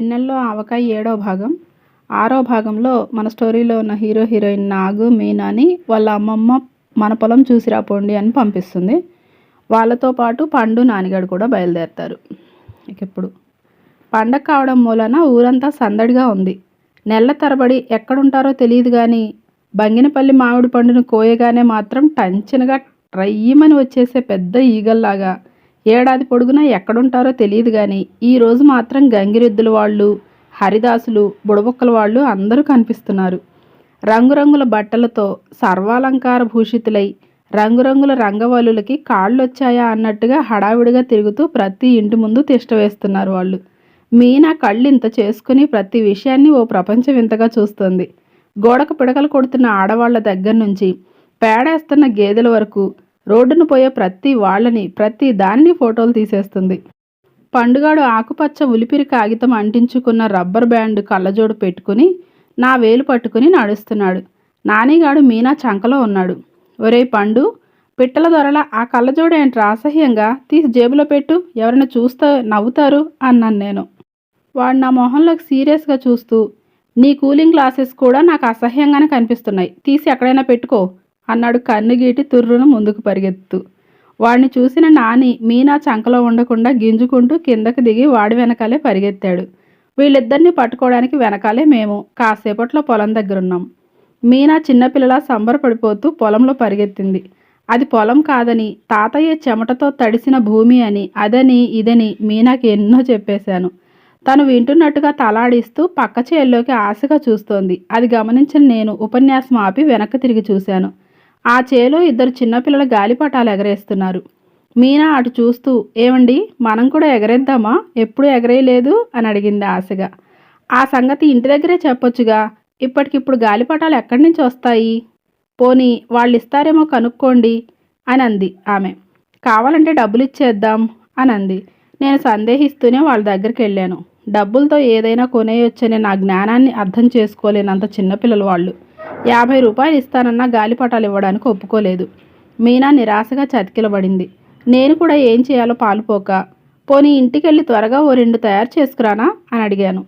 వెన్నెల్లో ఆవకాయ ఏడో భాగం. ఆరో భాగంలో మన స్టోరీలో ఉన్న హీరో హీరోయిన్ నాగు మీనాని వాళ్ళ అమ్మమ్మ మన పొలం చూసిరాపోండి అని పంపిస్తుంది. వాళ్ళతో పాటు పండు నానిగాడు కూడా బయలుదేరుతారు. ఇక ఇప్పుడు పండగ కావడం మూలన ఊరంతా సందడిగా ఉంది. నెల తరబడి ఎక్కడుంటారో తెలియదు కానీ బంగినపల్లి మామిడి పండును కోయగానే మాత్రం టంచనగా రయ్యమని వచ్చేసే పెద్ద ఈగల్లాగా ఏడాది పొడుగునా ఎక్కడుంటారో తెలియదు కానీ ఈరోజు మాత్రం గంగిరెద్దుల వాళ్ళు హరిదాసులు బుడబుక్కల వాళ్ళు అందరూ కనిపిస్తున్నారు. రంగురంగుల బట్టలతో సర్వాలంకార భూషితులై రంగురంగుల రంగవల్లులకి కాళ్ళొచ్చాయా అన్నట్టుగా హడావిడిగా తిరుగుతూ ప్రతి ఇంటి ముందు తిష్ట వేస్తున్నారు వాళ్ళు. మీనా కళ్ళు ఇంత చేసుకుని ప్రతి విషయాన్ని ఓ ప్రపంచం ఇంతగా చూస్తుంది. గోడకు పిడకలు కొడుతున్న ఆడవాళ్ళ దగ్గర నుంచి పేడేస్తున్న గేదెల వరకు రోడ్డును పోయే ప్రతి వాళ్ళని ప్రతి దాన్ని ఫోటోలు తీసేస్తుంది. పండుగాడు ఆకుపచ్చ ఉలిపిరి కాగితం అంటించుకున్న రబ్బర్ బ్యాండ్ కళ్ళజోడు పెట్టుకుని నా వేలు పట్టుకుని నడుస్తున్నాడు. నానిగాడు మీనా చంకలో ఉన్నాడు. ఒరేయ్ పండు పిట్టల దొరల ఆ కళ్ళజోడు ఏంట్రా అసహ్యంగా తీసి జేబులో పెట్టు ఎవరైనా చూస్తే నవ్వుతారు అన్నాను నేను. వాడు నా మొహంలోకి సీరియస్గా చూస్తూ నీ కూలింగ్ గ్లాసెస్ కూడా నాకు అసహ్యంగానే కనిపిస్తున్నాయి. తీసి ఎక్కడైనా పెట్టుకో. అన్నాడు కన్నుగీటి తుర్రును ముందుకు పరిగెత్తు. వాడిని చూసిన నాని మీనా చంకలో ఉండకుండా గింజుకుంటూ కిందకు దిగి వాడి వెనకాలే పరిగెత్తాడు. వీళ్ళిద్దరిని పట్టుకోవడానికి వెనకాలే మేము. కాసేపట్లో పొలం దగ్గరున్నాం. మీనా చిన్నపిల్లలా సంబరపడిపోతూ పొలంలో పరిగెత్తింది. అది పొలం కాదని తాతయ్య చెమటతో తడిసిన భూమి అని అదని ఇదని మీనాకి ఎన్నో చెప్పేశాను. తను వింటున్నట్టుగా తలాడిస్తూ పక్క చేల్లోకి ఆశగా చూస్తోంది. అది గమనించిన నేను ఉపన్యాసం ఆపి వెనక్కి తిరిగి చూశాను. ఆ చేలో ఇద్దరు చిన్నపిల్లల గాలిపటాలు ఎగరేస్తున్నారు. మీనా అటు చూస్తూ ఏమండి మనం కూడా ఎగరేద్దామా? ఎప్పుడు ఎగరేయలేదు? అని అడిగింది ఆశగా. ఆ సంగతి ఇంటి దగ్గరే చెప్పొచ్చుగా. ఇప్పటికిప్పుడు గాలిపటాలు ఎక్కడి నుంచి వస్తాయి? పోనీ వాళ్ళు ఇస్తారేమో కనుక్కోండి అని అంది ఆమె. కావాలంటే డబ్బులు ఇచ్చేద్దాం అని అంది. నేను సందేహిస్తూనే వాళ్ళ దగ్గరికి వెళ్ళాను. డబ్బులతో ఏదైనా కొనేయొచ్చనే నా జ్ఞానాన్ని అర్థం చేసుకోలేనంత చిన్నపిల్లలు వాళ్ళు. యాభై రూపాయలు ఇస్తానన్నా గాలిపటాలు ఇవ్వడానికి ఒప్పుకోలేదు. మీనా నిరాశగా చతికిలబడింది. నేను కూడా ఏం చేయాలో పాలుపోక పోనీ ఇంటికెళ్ళి త్వరగా ఓ రెండు తయారు చేసుకురానా? అని అడిగాను.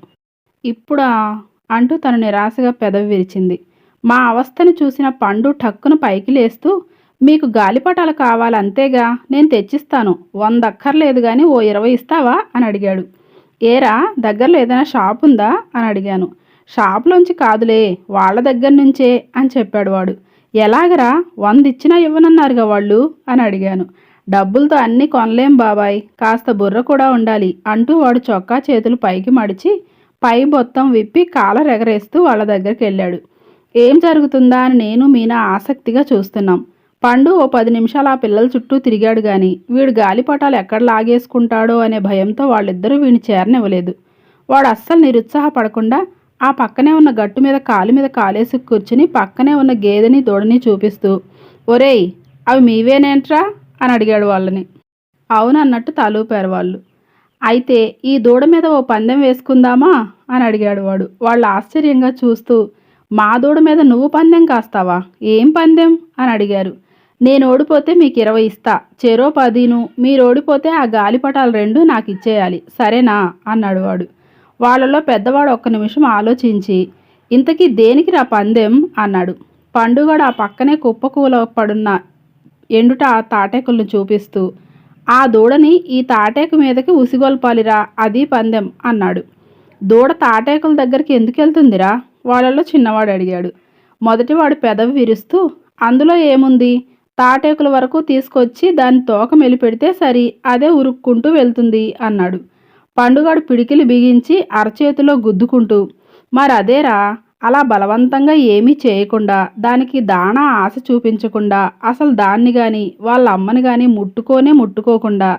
ఇప్పుడా? అంటూ తను నిరాశగా పెదవి విరిచింది. మా అవస్థను చూసిన పండు టక్కును పైకి లేస్తూ మీకు గాలిపటాలు కావాలంతేగా నేను తెచ్చిస్తాను. వంద అక్కర్లేదు కానీ ఓ ఇరవై ఇస్తావా? అని అడిగాడు. ఏరా దగ్గరలో ఏదైనా షాప్ ఉందా అని అడిగాను. షాప్లోంచి కాదులే వాళ్ళ దగ్గర నుంచే అని చెప్పాడు వాడు. ఎలాగరా వంద ఇచ్చినా ఇవ్వనన్నారుగా వాళ్ళు? అని అడిగాను. డబ్బులతో అన్నీ కొనలేం బాబాయ్ కాస్త బుర్ర కూడా ఉండాలి అంటూ వాడు చొక్కా చేతులు పైకి మడిచి పై బొత్తం విప్పి కాలర్ ఎగరేస్తూ వాళ్ళ దగ్గరికి వెళ్ళాడు. ఏం జరుగుతుందా అని నేను మీనా ఆసక్తిగా చూస్తున్నాం. పండు ఓ పది నిమిషాలు ఆ పిల్లల చుట్టూ తిరిగాడు గాని వీడు గాలిపటాలు ఎక్కడ లాగేసుకుంటాడో అనే భయంతో వాళ్ళిద్దరూ వీడిని చేరనివ్వలేదు. వాడు అస్సలు నిరుత్సాహపడకుండా ఆ పక్కనే ఉన్న గట్టు మీద కాలు మీద కాలేసి కూర్చుని పక్కనే ఉన్న గేదెని దూడని చూపిస్తూ ఒరేయ్ అవి మీవేనేంట్రా? అని అడిగాడు వాళ్ళని. అవునన్నట్టు తలూపారు వాళ్ళు. అయితే ఈ దూడ మీద ఓ పందెం వేసుకుందామా? అని అడిగాడు వాడు. వాళ్ళు ఆశ్చర్యంగా చూస్తూ మా దూడ మీద నువ్వు పందెం కాస్తావా? ఏం పందెం? అని అడిగారు. నేను ఓడిపోతే మీకు ఇరవై ఇస్తా. చెరో పదిను. మీరు ఓడిపోతే ఆ గాలిపటాలు రెండు నాకు ఇచ్చేయాలి. సరేనా? అన్నాడు వాడు. వాళ్ళలో పెద్దవాడు ఒక్క నిమిషం ఆలోచించి ఇంతకీ దేనికి రా పందెం? అన్నాడు. పండుగడు ఆ పక్కనే కుప్పకూల పడున్న ఎండుట ఆ తాటేకులను చూపిస్తూ ఆ దూడని ఈ తాటేకు మీదకి ఉసిగొల్పాలిరా అది పందెం అన్నాడు. దూడ తాటేకుల దగ్గరికి ఎందుకు వెళ్తుందిరా? వాళ్ళలో చిన్నవాడు అడిగాడు. మొదటివాడు పెదవి విరుస్తూ అందులో ఏముంది? తాటేకుల వరకు తీసుకొచ్చి దాని తోక మెలిపెడితే సరి అదే ఉరుక్కుంటూ వెళ్తుంది అన్నాడు. పండుగాడు పిడికిలు బిగించి అరచేతిలో గుద్దుకుంటూ మరి అదేరా అలా బలవంతంగా ఏమీ చేయకుండా దానికి దానా ఆశ చూపించకుండా అసలు దాన్ని కానీ వాళ్ళ అమ్మని కానీ ముట్టుకోనే ముట్టుకోకుండా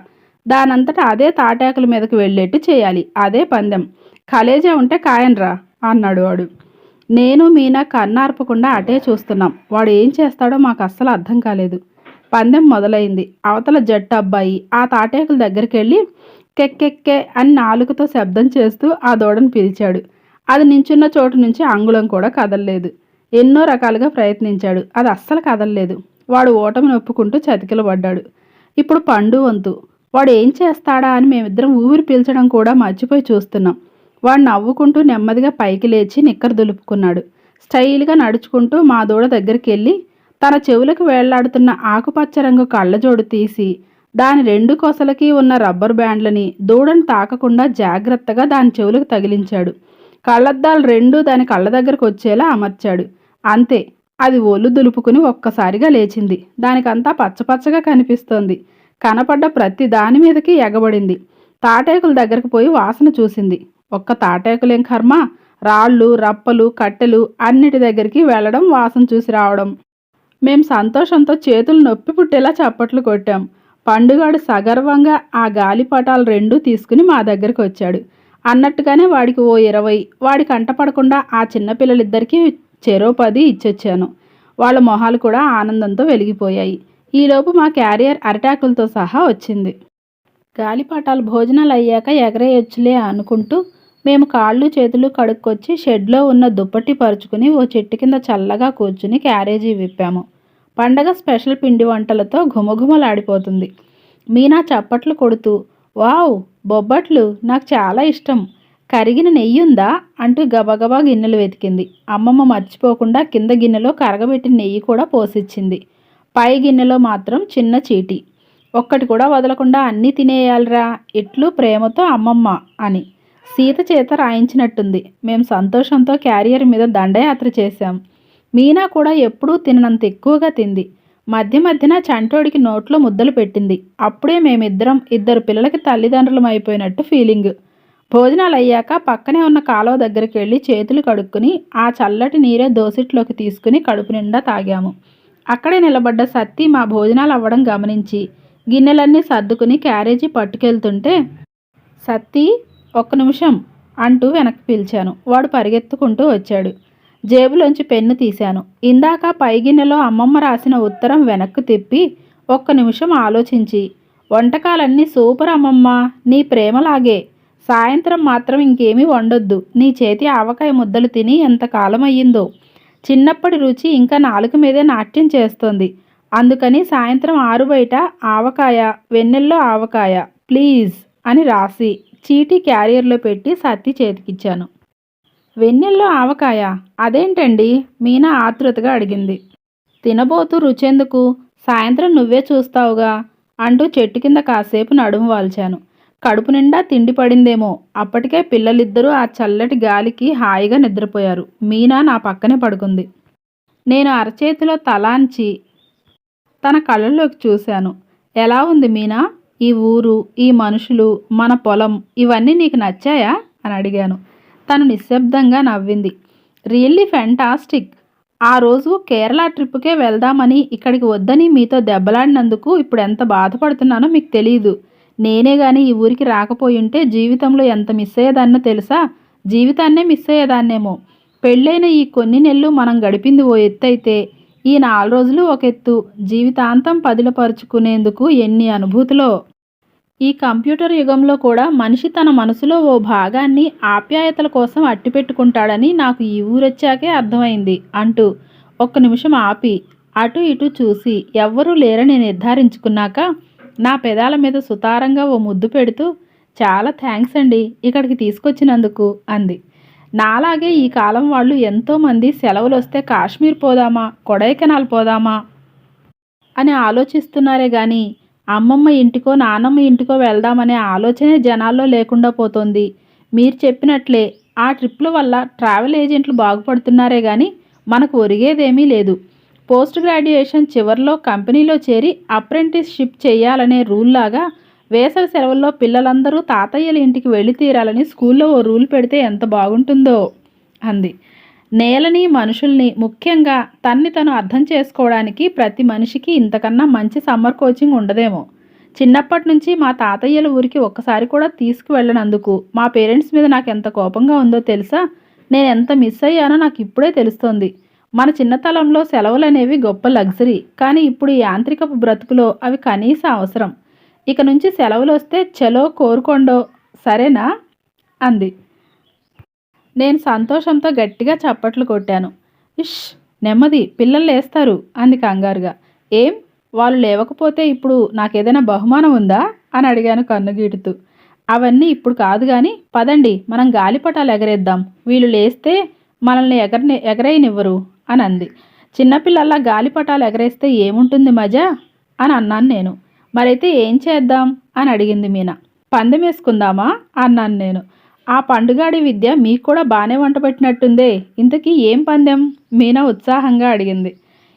దానంతటా అదే తాటాకుల మీదకి వెళ్ళేట్టు చేయాలి అదే పందెం. కలేజా ఉంటే కాయన్రా అన్నాడు వాడు. నేను మీనా కన్నార్పకుండా అటే చూస్తున్నాం. వాడు ఏం చేస్తాడో మాకు అస్సలు అర్థం కాలేదు. పందెం మొదలైంది. అవతల జట్టు అబ్బాయి ఆ తాటేకుల దగ్గరికి వెళ్ళి కెక్కెక్కే అని నాలుగుతో శబ్దం చేస్తూ ఆ దూడను పిలిచాడు. అది నించున్న చోటు నుంచి అంగుళం కూడా కదలలేదు. ఎన్నో రకాలుగా ప్రయత్నించాడు. అది అస్సలు కదలలేదు. వాడు ఓటమిని ఒప్పుకుంటూ చతికిలబడ్డాడు ఇప్పుడు పండు వంతు. వాడు ఏం చేస్తాడా అని మేమిద్దరం ఊపిరి పీల్చడం కూడా మర్చిపోయి చూస్తున్నాం. వాడు నవ్వుకుంటూ నెమ్మదిగా పైకి లేచి నిక్కరు దులుపుకున్నాడు. స్టైల్గా నడుచుకుంటూ మా దూడ దగ్గరికి వెళ్ళి తన చెవులకు వేళ్ళాడుతున్న ఆకుపచ్చ రంగు కళ్ళజోడు తీసి దాని రెండు కొసలకి ఉన్న రబ్బర్ బ్యాండ్లని దూడను తాకకుండా జాగ్రత్తగా దాని చెవులకు తగిలించాడు. కళ్ళద్దాలు రెండు దాని కళ్ళ దగ్గరకు వచ్చేలా అమర్చాడు. అంతే అది ఒళ్ళు దులుపుకుని ఒక్కసారిగా లేచింది. దానికంతా పచ్చపచ్చగా కనిపిస్తోంది. కనపడ్డ ప్రతి దాని మీదకి ఎగబడింది. తాటేకుల దగ్గరకు పోయి వాసన చూసింది. ఒక్క తాటేకులేం కర్మ? రాళ్ళు రప్పలు కట్టెలు అన్నిటి దగ్గరికి వెళ్ళడం వాసన చూసి రావడం. మేం సంతోషంతో చేతులు నొప్పి పుట్టేలా చప్పట్లు కొట్టాం. పండుగాడు సగర్వంగా ఆ గాలిపటాలు రెండూ తీసుకుని మా దగ్గరికి వచ్చాడు. అన్నట్టుగానే వాడికి ఓ ఇరవై. వాడి కంటపడకుండా ఆ చిన్నపిల్లలిద్దరికీ చెరో పది ఇచ్చొచ్చాను. వాళ్ళ మొహాలు కూడా ఆనందంతో వెలిగిపోయాయి. ఈలోపు మా క్యారియర్ అరిటాకులతో సహా వచ్చింది. గాలిపటాలు భోజనాలు అయ్యాక ఎగరేయొచ్చులే అనుకుంటూ మేము కాళ్ళు చేతులు కడుక్కొచ్చి షెడ్లో ఉన్న దుప్పటి పరుచుకుని ఓ చెట్టు కింద చల్లగా కూర్చుని క్యారేజీ విప్పాము. పండగ స్పెషల్ పిండి వంటలతో ఘుమఘుమలాడిపోతుంది. మీనా చప్పట్లు కొడుతూ వావ్ బొబ్బట్లు నాకు చాలా ఇష్టం. కరిగిన నెయ్యి ఉందా? అంటూ గబగబా గిన్నెలు వెతికింది. అమ్మమ్మ మర్చిపోకుండా కింద గిన్నెలో కరగబెట్టిన నెయ్యి కూడా పోసిచ్చింది. పై గిన్నెలో మాత్రం చిన్న చీటి. ఒక్కటి కూడా వదలకుండా అన్నీ తినేయాలిరా. ఇట్లు ప్రేమతో అమ్మమ్మ అని. సీత చేత రాయించినట్టుంది. మేము సంతోషంతో క్యారియర్ మీద దండయాత్ర చేశాం. మీనా కూడా ఎప్పుడూ తిననంత ఎక్కువగా తింది. మధ్య మధ్యన చంటోడికి నోట్లో ముద్దలు పెట్టింది. అప్పుడే మేమిద్దరం ఇద్దరు పిల్లలకి తల్లిదండ్రులం అయిపోయినట్టు ఫీలింగ్. భోజనాలు అయ్యాక పక్కనే ఉన్న కాలువ దగ్గరికి వెళ్ళి చేతులు కడుక్కుని ఆ చల్లటి నీరే దోసిట్లోకి తీసుకుని కడుపు నిండా తాగాము. అక్కడే నిలబడ్డ సత్తి మా భోజనాలు అవ్వడం గమనించి గిన్నెలన్నీ సర్దుకుని క్యారేజీ పట్టుకెళ్తుంటే సత్తి ఒక్క నిమిషం అంటూ వెనక్కి పిలిచాను. వాడు పరిగెత్తుకుంటూ వచ్చాడు. జేబులోంచి పెన్ను తీశాను. ఇందాక పైగిన్నెలో అమ్మమ్మ రాసిన ఉత్తరం వెనక్కు తిప్పి ఒక్క నిమిషం ఆలోచించి వంటకాలన్నీ సూపర్ అమ్మమ్మ నీ ప్రేమలాగే. సాయంత్రం మాత్రం ఇంకేమీ వండొద్దు. నీ చేతి ఆవకాయ ముద్దలు తిని ఎంతకాలం అయ్యిందో చిన్నప్పటి రుచి ఇంకా నాలుక మీదే నాట్యం చేస్తోంది. అందుకని సాయంత్రం ఆరు బయట ఆవకాయ వెన్నెల్లో ఆవకాయ ప్లీజ్ అని రాసి చీటీ క్యారియర్లో పెట్టి సత్తి చేతికిచ్చాను. వెన్నెల్లో ఆవకాయ. అదేంటండి? మీనా ఆతృతగా అడిగింది. తినబోతూ రుచెందుకు సాయంత్రం నువ్వే చూస్తావుగా అంటూ చెట్టు కింద కాసేపు నడుము వాల్చాను. కడుపు నిండా తిండి పడిందేమో. అప్పటికే పిల్లలిద్దరూ ఆ చల్లటి గాలికి హాయిగా నిద్రపోయారు. మీనా నా పక్కనే పడుకుంది. నేను అరచేతిలో తలాంచి తన కళ్ళల్లోకి చూశాను. ఎలా ఉంది మీనా? ఈ ఊరు ఈ మనుషులు మన పొలం ఇవన్నీ నీకు నచ్చాయా? అని అడిగాను. తను నిశ్శబ్దంగా నవ్వింది. Really fantastic. ఆ రోజు కేరళ ట్రిప్కే వెళ్దామని ఇక్కడికి వద్దని మీతో దెబ్బలాడినందుకు ఇప్పుడు ఎంత బాధపడుతున్నానో మీకు తెలియదు నేనే కానీ ఈ ఊరికి రాకపోయి ఉంటే జీవితంలో ఎంత మిస్ అయ్యేదాన్నో తెలుసా? జీవితాన్నే మిస్ అయ్యేదాన్నేమో. పెళ్ళైన ఈ కొన్ని నెలలు మనం గడిపింది ఓ ఎత్తు అయితే ఈ నాలుగు రోజులు ఒక ఎత్తు. జీవితాంతం పదిలపరుచుకునేందుకు ఎన్ని అనుభూతిలో? ఈ కంప్యూటర్ యుగంలో కూడా మనిషి తన మనసులో ఓ భాగాన్ని ఆప్యాయతల కోసం అట్టిపెట్టుకుంటాడని నాకు ఈ ఊరొచ్చాకే అర్థమైంది అంటూ ఒక్క నిమిషం ఆపి అటు ఇటు చూసి ఎవ్వరూ లేరని నిర్ధారించుకున్నాక నా పెదాల మీద సుతారంగా ఓ ముద్దు పెడుతూ చాలా థ్యాంక్స్ అండి ఇక్కడికి తీసుకొచ్చినందుకు అంది. నాలాగే ఈ కాలం వాళ్ళు ఎంతోమంది సెలవులు వస్తే కాశ్మీర్ పోదామా కొడైకెనాల్ పోదామా అని ఆలోచిస్తున్నారే కానీ అమ్మమ్మ ఇంటికో నానమ్మ ఇంటికో వెళ్దామనే ఆలోచనే జనాల్లో లేకుండా పోతోంది. మీరు చెప్పినట్లే ఆ ట్రిప్ల వల్ల ట్రావెల్ ఏజెంట్లు బాగుపడుతున్నారే కానీ మనకు ఒరిగేదేమీ లేదు. పోస్ట్ గ్రాడ్యుయేషన్ చివరిలో కంపెనీలో చేరి అప్రెంటిస్షిప్ చేయాలనే రూల్లాగా వేసవి సెలవుల్లో పిల్లలందరూ తాతయ్యల ఇంటికి వెళ్ళి తీరాలని స్కూల్లో ఓ రూల్ పెడితే ఎంత బాగుంటుందో అంది. నేలని మనుషుల్ని ముఖ్యంగా తన్ని తను అర్థం చేసుకోవడానికి ప్రతి మనిషికి ఇంతకన్నా మంచి సమ్మర్ కోచింగ్ ఉండదేమో. చిన్నప్పటి నుంచి మా తాతయ్యల ఊరికి ఒక్కసారి కూడా తీసుకువెళ్ళనందుకు. మా పేరెంట్స్ మీద నాకు ఎంత కోపంగా ఉందో తెలుసా? నేను ఎంత మిస్ అయ్యానో నాకు ఇప్పుడే తెలుస్తోంది. మన చిన్నతనంలో సెలవులు అనేవి గొప్ప లగ్జరీ. కానీ ఇప్పుడు ఈ యాంత్రికపు బ్రతుకులో అవి కనీస అవసరం. ఇక నుంచి సెలవులు వస్తే చలో కోరుకోండో సరేనా? అంది. నేను సంతోషంతో గట్టిగా చప్పట్లు కొట్టాను. ఇష్ నెమ్మది పిల్లలు లేస్తారు అంది కంగారుగా. ఏం? వాళ్ళు లేవకపోతే ఇప్పుడు నాకేదైనా బహుమానం ఉందా? అని అడిగాను కన్నుగీటుతూ. అవన్నీ ఇప్పుడు కాదు కానీ పదండి మనం గాలిపటాలు ఎగరేద్దాం. వీళ్ళు లేస్తే మనల్ని ఎగరని ఎగరేయనివ్వరు అని అంది చిన్నపిల్లల్లా గాలిపటాలు ఎగరేస్తే ఏముంటుంది మజా? అని అన్నాను నేను. మరైతే ఏం చేద్దాం? అని అడిగింది మీనా. పందెం వేసుకుందామా? అన్నాను నేను. ఆ పండుగాడి విద్య మీకు కూడా బాగానే వంట పెట్టినట్టుందే. ఇంతకీ ఏం పందెం? మీనా ఉత్సాహంగా అడిగింది.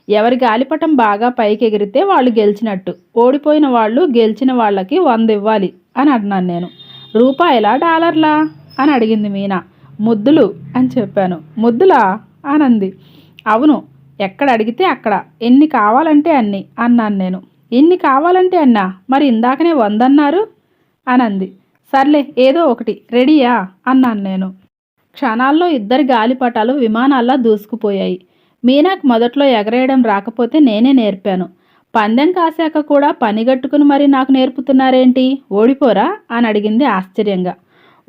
ఎవరి గాలిపటం బాగా పైకి ఎగిరితే వాళ్ళు గెలిచినట్టు. ఓడిపోయిన వాళ్ళు గెలిచిన వాళ్ళకి వంద ఇవ్వాలి అని అన్నాను నేను. రూపాయలా డాలర్లా? అని అడిగింది మీనా. ముద్దులు అని చెప్పాను. ముద్దులా? అనంది. అవును ఎక్కడ అడిగితే అక్కడ. ఎన్ని కావాలంటే అన్ని అన్నాను నేను. ఎన్ని కావాలంటే అన్నా? మరి ఇందాకనే వందన్నారు? అనంది. సర్లే ఏదో ఒకటి రెడీయా? అన్నాను నేను. క్షణాల్లో ఇద్దరి గాలిపటాలు విమానాల్లా దూసుకుపోయాయి. మీనాకు మొదట్లో ఎగరేయడం రాకపోతే నేనే నేర్పాను. పందెం కాశాక కూడా పనిగట్టుకుని మరి నాకు నేర్పుతున్నారేంటి? ఓడిపోరా? అని అడిగింది ఆశ్చర్యంగా.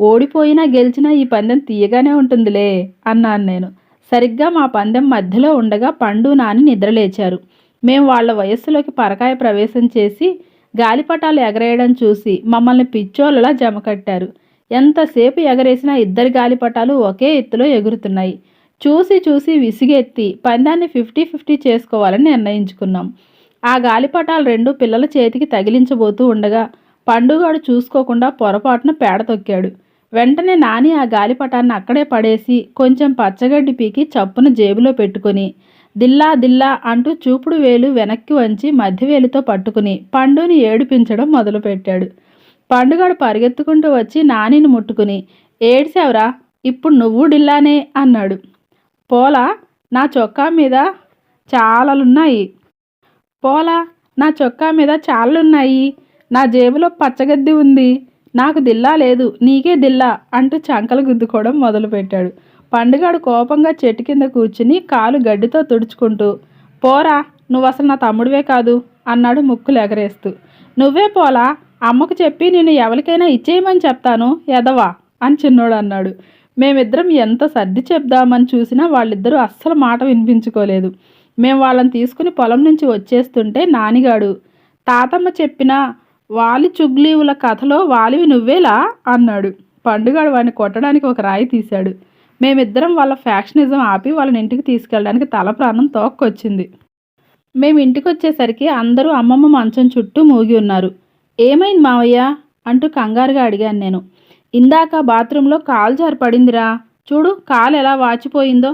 ఓడిపోయినా గెలిచినా ఈ పందెం తీయగానే ఉంటుందిలే అన్నాను నేను. సరిగ్గా మా పందెం మధ్యలో ఉండగా పండు నాని నిద్రలేచారు. మేము వాళ్ళ వయస్సులోకి పరకాయ ప్రవేశం చేసి గాలిపటాలు ఎగరేయడం చూసి మమ్మల్ని పిచ్చోళ్ళలా జమకట్టారు. ఎంతసేపు ఎగరేసినా ఇద్దరి గాలిపటాలు ఒకే ఎత్తులో ఎగురుతున్నాయి. చూసి చూసి విసిగెత్తి పందాన్ని ఫిఫ్టీ ఫిఫ్టీ చేసుకోవాలని నిర్ణయించుకున్నాం. ఆ గాలిపటాలు రెండు పిల్లల చేతికి తగిలించబోతూ ఉండగా పండుగాడు చూసుకోకుండా పొరపాటున పేడ తొక్కాడు. వెంటనే నాని ఆ గాలిపటాన్ని అక్కడే పడేసి కొంచెం పచ్చగడ్డి పీకి చప్పున జేబులో పెట్టుకొని దిల్లా దిల్లా అంటూ చూపుడు వేలు వెనక్కి వంచి మధ్యవేలుతో పట్టుకుని పండుని ఏడిపించడం మొదలుపెట్టాడు. పండుగాడు పరిగెత్తుకుంటూ వచ్చి నానిని ముట్టుకుని ఏడ్చావురా ఇప్పుడు నువ్వు డిల్లానే అన్నాడు. పోలా నా చొక్కా మీద చాలలున్నాయి. పోలా నా చొక్కా మీద చాలలున్నాయి. నా జేబులో పచ్చగద్ది ఉంది. నాకు దిల్లా లేదు నీకే దిల్లా అంటూ చంకలు గుద్దుకోవడం మొదలుపెట్టాడు. పండుగాడు కోపంగా చెట్టు కింద కూర్చుని కాలు గడ్డితో తుడుచుకుంటూ పోరా నువ్వు అసలు నా తమ్ముడివే కాదు అన్నాడు ముక్కులు ఎగరేస్తూ. నువ్వే పోలా అమ్మకు చెప్పి నేను ఎవరికైనా ఇచ్చేయమని చెప్తాను ఎదవా అని చిన్నోడు అన్నాడు. మేమిద్దరం ఎంత సర్ది చెప్దామని చూసినా వాళ్ళిద్దరూ అస్సలు మాట వినిపించుకోలేదు. మేము వాళ్ళని తీసుకుని పొలం నుంచి వచ్చేస్తుంటే నానిగాడు తాతమ్మ చెప్పిన వాలి చుగ్లీవుల కథలో వాలివి నువ్వేలా అన్నాడు. పండుగాడు వాడిని కొట్టడానికి ఒక రాయి తీశాడు. మేమిద్దరం వాళ్ళ ఫ్యాక్షనిజం ఆపి వాళ్ళని ఇంటికి తీసుకెళ్ళడానికి తల ప్రాణం తోక్కొచ్చింది. మేము ఇంటికి వచ్చేసరికి అందరూ అమ్మమ్మ మంచం చుట్టూ మూగి ఉన్నారు. ఏమైంది మావయ్య? అంటూ కంగారుగా అడిగాను నేను. ఇందాక బాత్రూంలో కాలు జారి పడిందిరా చూడు కాలు ఎలా వాచిపోయిందో.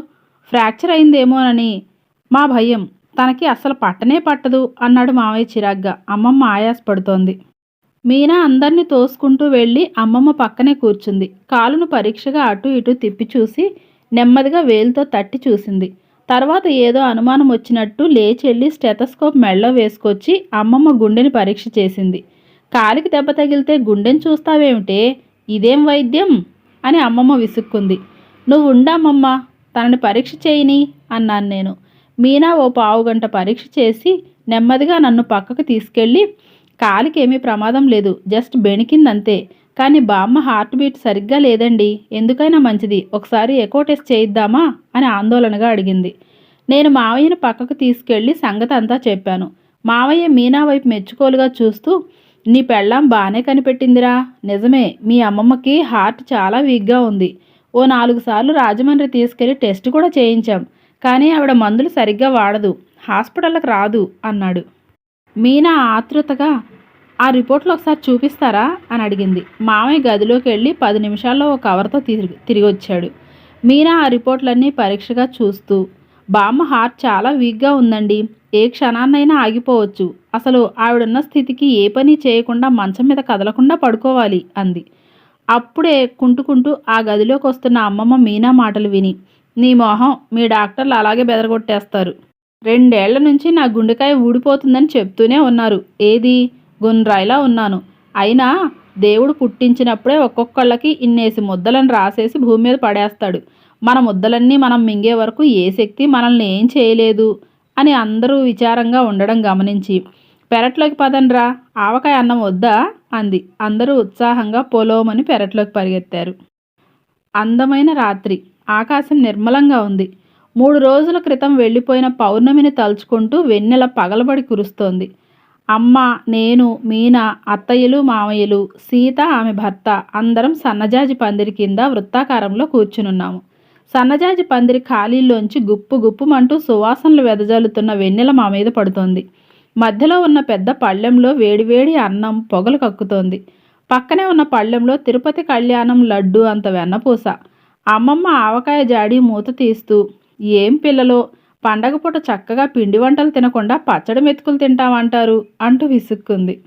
ఫ్రాక్చర్ అయిందేమోనని మా భయం. తనకి అసలు పట్టనే పట్టదు అన్నాడు మావయ్య చిరాగ్గా. అమ్మమ్మ ఆయాసపడుతోంది. మీనా అందరినీ తోసుకుంటూ వెళ్ళి అమ్మమ్మ పక్కనే కూర్చుంది. కాలును పరీక్షగా అటు ఇటు తిప్పి చూసి నెమ్మదిగా వేలుతో తట్టి చూసింది. తర్వాత ఏదో అనుమానం వచ్చినట్టు లేచెళ్ళి స్టెతస్కోప్ మెళ్ళో వేసుకొచ్చి అమ్మమ్మ గుండెని పరీక్ష చేసింది. కాలికి దెబ్బ తగిలితే గుండెని చూస్తావేమిటే? ఇదేం వైద్యం? అని అమ్మమ్మ విసుక్కుంది. నువ్వు ఉండమ్మమ్మ తనని పరీక్ష చేయని అన్నాను నేను. మీనా ఓ పావుగంట పరీక్ష చేసి నెమ్మదిగా నన్ను పక్కకు తీసుకెళ్ళి కాలికి ఏమీ ప్రమాదం లేదు. జస్ట్ బెణికిందంతే. కానీ బామ్మ హార్ట్ బీట్ సరిగ్గా లేదండి. ఎందుకైనా మంచిది. ఒకసారి ఎకో టెస్ట్ చేయిద్దామా? అని ఆందోళనగా అడిగింది. నేను మావయ్యను పక్కకు తీసుకెళ్ళి సంగతి అంతా చెప్పాను. మావయ్య మీనా వైపు మెచ్చుకోలుగా చూస్తూ నీ పెళ్ళాం బాగానే కనిపెట్టిందిరా. నిజమే మీ అమ్మమ్మకి హార్ట్ చాలా వీక్గా ఉంది. ఓ నాలుగు సార్లు రాజమండ్రి తీసుకెళ్ళి టెస్ట్ కూడా చేయించాం. కానీ ఆవిడ మందులు సరిగ్గా వాడదు. హాస్పిటల్కి రాదు అన్నాడు. మీనా ఆతృతగా ఆ రిపోర్ట్లు ఒకసారి చూపిస్తారా? అని అడిగింది. మామయ్య గదిలోకి వెళ్ళి పది నిమిషాల్లో ఒక కవర్తో తిరిగి తిరిగి వచ్చాడు. మీనా ఆ రిపోర్ట్లన్నీ పరీక్షగా చూస్తూ బామ్మ హార్ట్ చాలా వీక్గా ఉందండి. ఏ క్షణాన్నైనా ఆగిపోవచ్చు. అసలు ఆవిడున్న స్థితికి ఏ పని చేయకుండా మంచం మీద కదలకుండా పడుకోవాలి అంది. అప్పుడే కుంటుకుంటూ ఆ గదిలోకి వస్తున్న అమ్మమ్మ మీనా మాటలు విని నీ మొహం మీ డాక్టర్లు అలాగే బెదరగొట్టేస్తారు. రెండేళ్ళ నుంచి నా గుండెకాయ ఊడిపోతుందని చెప్తూనే ఉన్నారు. ఏది? గుండ్రాయిలా ఉన్నాను. అయినా దేవుడు పుట్టించినప్పుడే ఒక్కొక్కళ్ళకి ఇన్నేసి ముద్దలను రాసేసి భూమి మీద పడేస్తాడు. మన ముద్దలన్నీ మనం మింగే వరకు ఏ శక్తి మనల్ని ఏం చేయలేదు అని అందరూ విచారంగా ఉండడం గమనించి పెరట్లోకి పదండ్రా ఆవకాయ అన్నం వద్దా? అంది. అందరూ ఉత్సాహంగా పొలోమని పెరట్లోకి పరిగెత్తారు. అందమైన రాత్రి. ఆకాశం నిర్మలంగా ఉంది. మూడు రోజుల క్రితం వెళ్ళిపోయిన పౌర్ణమిని తలుచుకుంటూ వెన్నెల పగలబడి కురుస్తోంది. అమ్మ నేను మీనా అత్తయ్యలు మామయ్యలు సీత ఆమె భర్త అందరం సన్నజాజి పందిరి కింద వృత్తాకారంలో కూర్చునున్నాము. సన్నజాజి పందిరి ఖాళీల్లోంచి గుప్పు గుప్పుమంటూ సువాసనలు వెదజల్లుతున్న వెన్నెల మా మీద పడుతోంది. మధ్యలో ఉన్న పెద్ద పళ్ళెంలో వేడివేడి అన్నం పొగలు కక్కుతోంది. పక్కనే ఉన్న పళ్ళెంలో తిరుపతి కళ్యాణం లడ్డు అంత వెన్నపూస. అమ్మమ్మ ఆవకాయ జాడి మూత తీస్తూ ఏం పిల్లలో? పండగ పూట చక్కగా పిండి వంటలు తినకుండా పచ్చడి మెతుకులు తింటామంటారు అంటూ విసుక్కుంది.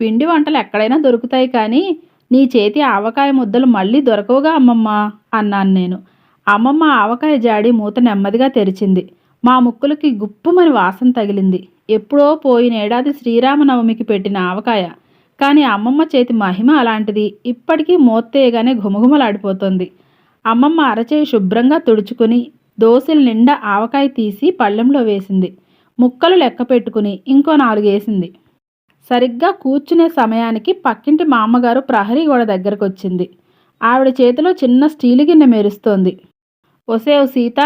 పిండి వంటలు ఎక్కడైనా దొరుకుతాయి కానీ నీ చేతి ఆవకాయ ముద్దలు మళ్ళీ దొరకవుగా అమ్మమ్మ అన్నాను నేను. అమ్మమ్మ ఆవకాయ జాడి మూత నెమ్మదిగా తెరిచింది. మా ముక్కులకి గుప్పుమని వాసన తగిలింది. ఎప్పుడో పోయిన ఏడాది శ్రీరామనవమికి పెట్టిన ఆవకాయ. కానీ అమ్మమ్మ చేతి మహిమ అలాంటిది. ఇప్పటికీ మూత మూత్తేయగానే ఘుమఘుమలాడిపోతుంది. అమ్మమ్మ అరచేయి శుభ్రంగా తుడుచుకుని దోశల నిండా ఆవకాయ తీసి పళ్ళెంలో వేసింది. ముక్కలు లెక్క పెట్టుకుని ఇంకో నాలుగేసింది. సరిగ్గా కూర్చునే సమయానికి పక్కింటి మా అమ్మగారు ప్రహరీ గోడ దగ్గరకు వచ్చింది ఆవిడ చేతిలో చిన్న స్టీలు గిన్నె మెరుస్తోంది. ఒసేవ్ సీత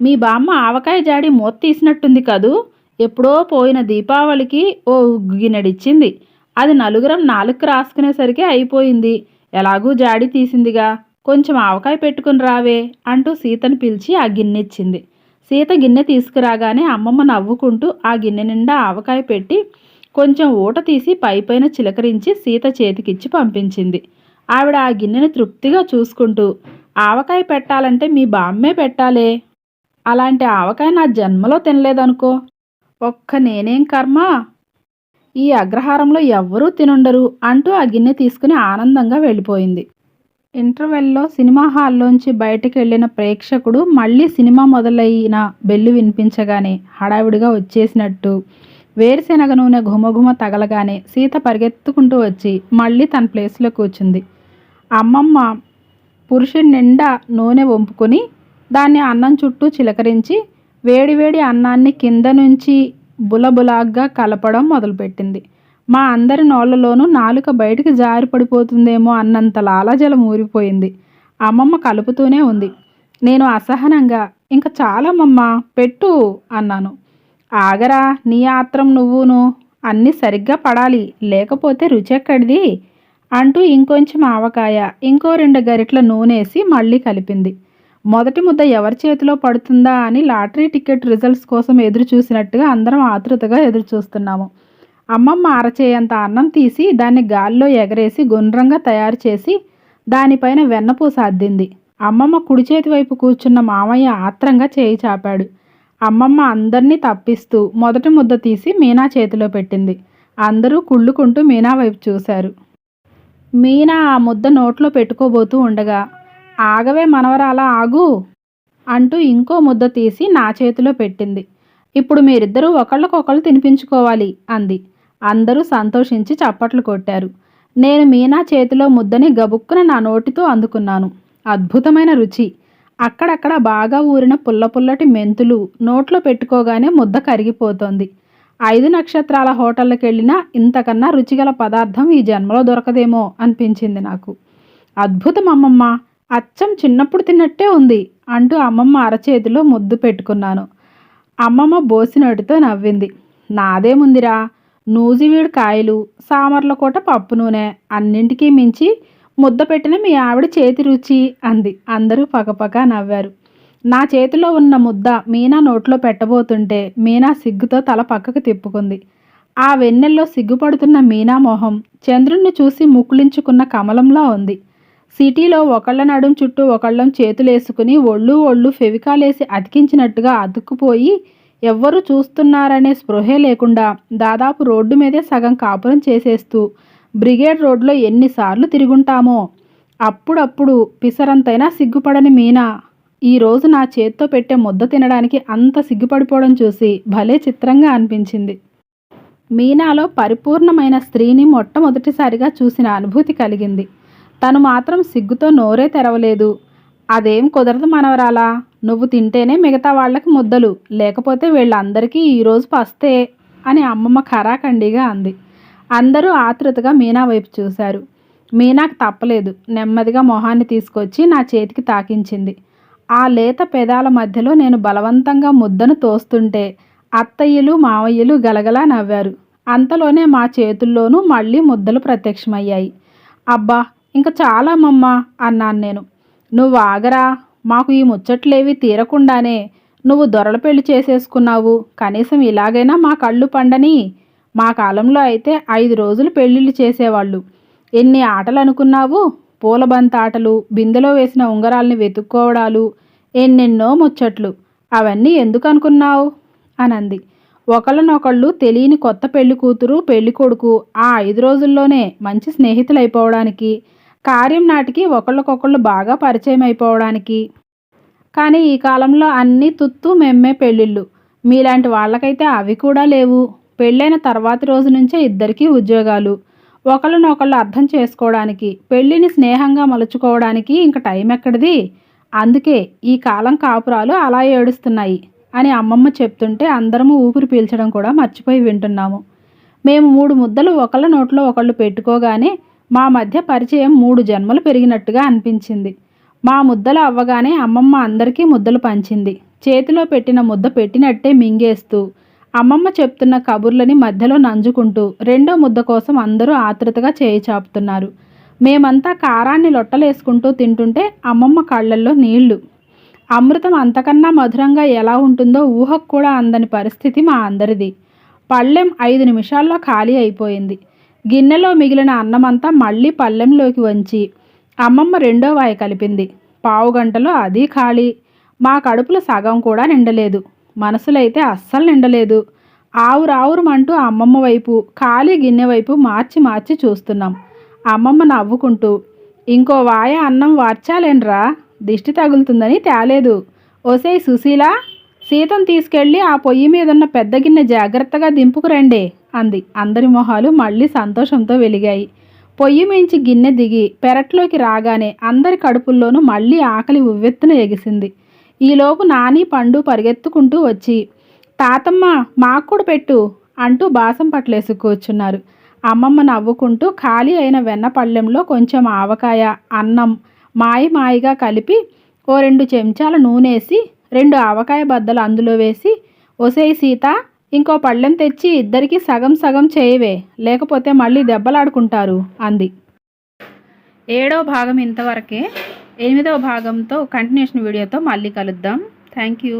మీ బామ్మ ఆవకాయ జాడి మూత తీసినట్టుంది కదూ? ఎప్పుడో పోయిన దీపావళికి ఓ గిన్నెడిచ్చింది. అది నలుగురం నాలుగు రాసుకునేసరికి అయిపోయింది. ఎలాగూ జాడి తీసిందిగా. కొంచెం ఆవకాయ పెట్టుకుని రావే అంటూ సీతను పిలిచి ఆ గిన్నె ఇచ్చింది సీత గిన్నె తీసుకురాగానే అమ్మమ్మ నవ్వుకుంటూ ఆ గిన్నె నిండా ఆవకాయ పెట్టి కొంచెం ఊట తీసి పైపైన చిలకరించి సీత చేతికిచ్చి పంపించింది. ఆవిడ ఆ గిన్నెను తృప్తిగా చూసుకుంటూ ఆవకాయ పెట్టాలంటే మీ బామ్మే పెట్టాలే. అలాంటి ఆవకాయ నా జన్మలో తినలేదనుకో. ఒక్క నేనేం కర్మ? ఈ అగ్రహారంలో ఎవ్వరూ తినుండరు అంటూ ఆ గిన్నె తీసుకుని ఆనందంగా వెళ్ళిపోయింది. ఇంటర్వెల్లో సినిమా హాల్లోంచి బయటికి వెళ్ళిన ప్రేక్షకుడు మళ్ళీ సినిమా మొదలైన బెల్లు వినిపించగానే హడావిడిగా వచ్చేసినట్టు. వేరుశెనగ నూనె ఘుమఘుమ తగలగానే సీత పరిగెత్తుకుంటూ వచ్చి మళ్ళీ తన ప్లేస్లో కూర్చుంది. అమ్మమ్మ పురుషుడి నిండా నూనె వంపుకొని దాన్ని అన్నం చుట్టూ చిలకరించి వేడివేడి అన్నాన్ని కింద నుంచి బులబులాగ్గా కలపడం మొదలుపెట్టింది. మా అందరి నోళ్ళలోనూ నాలుక బయటికి జారి పడిపోతుందేమో అన్నంత లాలాజలం ఊరిపోయింది. అమ్మమ్మ కలుపుతూనే ఉంది. నేను అసహనంగా ఇంకా చాలమ్మమ్మ పెట్టు అన్నాను. ఆగరా నీ ఆత్రం నువ్వును. అన్నీ సరిగ్గా పడాలి. లేకపోతే రుచెక్కడిది అంటూ ఇంకొంచెం ఆవకాయ ఇంకో రెండు గరిట్ల నూనెసి మళ్ళీ కలిపింది. మొదటి ముద్ద ఎవరి చేతిలో పడుతుందా అని లాటరీ టికెట్ రిజల్ట్స్ కోసం ఎదురు చూసినట్టుగా అందరం ఆతృతగా ఎదురు చూస్తున్నాము అమ్మమ్మ అరచేయంత అన్నం తీసి దాన్ని గాల్లో ఎగరేసి గుండ్రంగా తయారు చేసి దానిపైన వెన్నపూస అద్దింది అమ్మమ్మ కుడి చేతి వైపు కూర్చున్న మామయ్య ఆత్రంగా చేయి చాపాడు. అమ్మమ్మ అందరినీ తప్పిస్తూ మొదటి ముద్ద తీసి మీనా చేతిలో పెట్టింది. అందరూ కుళ్ళుకుంటూ మీనా వైపు చూశారు. మీనా ఆ ముద్ద నోట్లో పెట్టుకోబోతూ ఉండగా ఆగవే మనవరాలా ఆగు అంటూ ఇంకో ముద్ద తీసి నా చేతిలో పెట్టింది. ఇప్పుడు మీరిద్దరూ ఒకళ్ళకొకళ్ళు తినిపించుకోవాలి అంది. అందరూ సంతోషించి చప్పట్లు కొట్టారు. నేను మీనా చేతిలో ముద్దని గబుక్కున నా నోటితో అందుకున్నాను. అద్భుతమైన రుచి. అక్కడక్కడ బాగా ఊరిన పుల్ల పుల్లటి మెంతులు నోట్లో పెట్టుకోగానే ముద్ద కరిగిపోతోంది. ఐదు నక్షత్రాల హోటళ్ళకి వెళ్ళినా ఇంతకన్నా రుచిగల పదార్థం ఈ జన్మలో దొరకదేమో అనిపించింది నాకు. అద్భుతం అమ్మమ్మ! అచ్చం చిన్నప్పుడు తిన్నట్టే ఉంది అంటూ అమ్మమ్మ అరచేతిలో ముద్దు పెట్టుకున్నాను. అమ్మమ్మ బోసినోటితో నవ్వింది. నాదేముందిరా? నూజివీడు కాయలు సామర్లకోట పప్పు నూనె అన్నింటికీ మించి ముద్ద పెట్టిన మీ ఆవిడ చేతి రుచి అంది. అందరూ పకపక నవ్వారు. నా చేతిలో ఉన్న ముద్ద మీనా నోట్లో పెట్టబోతుంటే మీనా సిగ్గుతో తల పక్కకు తిప్పుకుంది. ఆ వెన్నెల్లో సిగ్గుపడుతున్న మీనా మొహం చంద్రుణ్ణి చూసి ముకుళించుకున్న కమలంలా ఉంది. సిటీలో ఒకళ్ళ నడుం చుట్టూ ఒకళ్ళం చేతులేసుకుని ఒళ్ళు ఒళ్ళు ఫెవికాలేసి అతికించినట్టుగా అతుక్కుపోయి ఎవ్వరు చూస్తున్నారనే స్పృహే లేకుండా దాదాపు రోడ్డు మీదే సగం కాపురం చేసేస్తూ బ్రిగేడ్ రోడ్లో ఎన్నిసార్లు తిరుగుంటామో? అప్పుడప్పుడు పిసరంతైనా సిగ్గుపడని మీనా? ఈరోజు నా చేత్తో పెట్టే ముద్ద తినడానికి అంత సిగ్గుపడిపోవడం చూసి భలే చిత్రంగా అనిపించింది. మీనాలో పరిపూర్ణమైన స్త్రీని మొట్టమొదటిసారిగా చూసిన అనుభూతి కలిగింది. తను మాత్రం సిగ్గుతో నోరే తెరవలేదు. అదేం కుదరదు మనవరాలా. నువ్వు తింటేనే మిగతా వాళ్ళకి ముద్దలు. లేకపోతే వీళ్ళందరికీ ఈరోజు పస్తే అని అమ్మమ్మ ఖరాఖండిగా అంది. అందరూ ఆతృతగా మీనా వైపు చూశారు. మీనాకు తప్పలేదు. నెమ్మదిగా మొహాన్ని తీసుకొచ్చి నా చేతికి తాకించింది. ఆ లేత పెదాల మధ్యలో నేను బలవంతంగా ముద్దను తోస్తుంటే అత్తయ్యలు మావయ్యలు గలగలా నవ్వారు. అంతలోనే మా చేతుల్లోనూ మళ్ళీ ముద్దలు ప్రత్యక్షమయ్యాయి. అబ్బా ఇంకా చాలా మమ్మ అన్నాను నేను. నువ్వు ఆగరా. మాకు ఈ ముచ్చట్లేవి తీరకుండానే నువ్వు దొరల పెళ్ళి చేసేసుకున్నావు. కనీసం ఇలాగైనా మా కళ్ళు పండని. మా కాలంలో అయితే ఐదు రోజులు పెళ్ళిళ్ళు చేసేవాళ్ళు. ఎన్ని ఆటలు అనుకున్నావు పూలబంత ఆటలు బిందెలో వేసిన ఉంగరాల్ని వెతుక్కోవడాలు ఎన్నెన్నో ముచ్చట్లు. అవన్నీ ఎందుకు అనుకున్నావు అనంది. ఒకళ్ళనొకళ్ళు తెలియని కొత్త పెళ్ళి కూతురు పెళ్ళి కొడుకు ఆ ఐదు రోజుల్లోనే మంచి స్నేహితులైపోవడానికి కార్యం నాటికి ఒకళ్ళకొకళ్ళు బాగా పరిచయం అయిపోవడానికి కానీ ఈ కాలంలో అన్నీ తుత్తు మెమ్మే పెళ్ళిళ్ళు. మీలాంటి వాళ్ళకైతే అవి కూడా లేవు. పెళ్ళైన తర్వాతి రోజు నుంచే ఇద్దరికీ ఉద్యోగాలు. ఒకళ్ళనొకళ్ళు అర్థం చేసుకోవడానికి పెళ్ళిని స్నేహంగా మలుచుకోవడానికి ఇంక టైం ఎక్కడిది అందుకే ఈ కాలం కాపురాలు అలా ఏడుస్తున్నాయి అని అమ్మమ్మ చెప్తుంటే అందరము ఊపిరి పీల్చడం కూడా మర్చిపోయి వింటున్నాము. మేము మూడు ముద్దలు ఒకళ్ళ నోట్లో ఒకళ్ళు పెట్టుకోగానే మా మధ్య పరిచయం మూడు జన్మలు పెరిగినట్టుగా అనిపించింది. మా ముద్దలు అవ్వగానే అమ్మమ్మ అందరికీ ముద్దలు పంచింది. చేతిలో పెట్టిన ముద్ద పెట్టినట్టే మింగేస్తూ అమ్మమ్మ చెప్తున్న కబుర్లని మధ్యలో నంజుకుంటూ రెండో ముద్ద కోసం అందరూ ఆతృతగా చేయి చాపుతున్నారు. మేమంతా కారాన్ని లొట్టలేసుకుంటూ తింటుంటే అమ్మమ్మ కళ్ళల్లో నీళ్ళు. అమృతం అంతకన్నా మధురంగా ఎలా ఉంటుందో ఊహకు కూడా అందని పరిస్థితి మా అందరిది. పళ్ళెం ఐదు నిమిషాల్లో ఖాళీ అయిపోయింది. గిన్నెలో మిగిలిన అన్నమంతా మళ్ళీ పళ్ళెంలోకి వంచి అమ్మమ్మ రెండో వాయి కలిపింది. పావు గంటలో అది ఖాళీ. మా కడుపులో సగం కూడా నిండలేదు. మనసులైతే అస్సలు నిండలేదు. ఆవురావురమంటూ అమ్మమ్మ వైపు ఖాళీ గిన్నె వైపు మార్చి మార్చి చూస్తున్నాం. అమ్మమ్మ నవ్వుకుంటూ ఇంకో వాయ అన్నం వార్చాలేన్రా. దిష్టి తగులుతుందని తేలేదు. ఓసే సుశీల సీతను తీసుకెళ్ళి ఆ పొయ్యి మీద ఉన్న పెద్ద గిన్నె జాగ్రత్తగా దింపుకురండి అంది. అందరి మొహాలు మళ్ళీ సంతోషంతో వెలిగాయి. పొయ్యి మించి గిన్నె దిగి పెరట్లోకి రాగానే అందరి కడుపుల్లోనూ మళ్ళీ ఆకలి ఉవ్వెత్తున ఎగిసింది. ఈలోపు నాని పండు పరిగెత్తుకుంటూ వచ్చి తాతమ్మ మాకు కూడా పెట్టు అంటూ బాసం పట్లేసి కూర్చున్నారు. అమ్మమ్మ నవ్వుకుంటూ ఖాళీ అయిన వెన్న పళ్ళెంలో కొంచెం ఆవకాయ అన్నం మాయి మాయిగా కలిపి ఓ రెండు చెంచాల నూనెసి రెండు ఆవకాయ బద్దలు అందులో వేసి ఒసేయి సీత ఇంకో పళ్ళెం తెచ్చి ఇద్దరికి సగం సగం చేయవే లేకపోతే మళ్ళీ దెబ్బలాడుకుంటారు అంది. ఏడో భాగం ఇంతవరకే. ఎనిమిదవ భాగంతో కంటిన్యూషన్ వీడియోతో మళ్ళీ కలుద్దాం. Thank you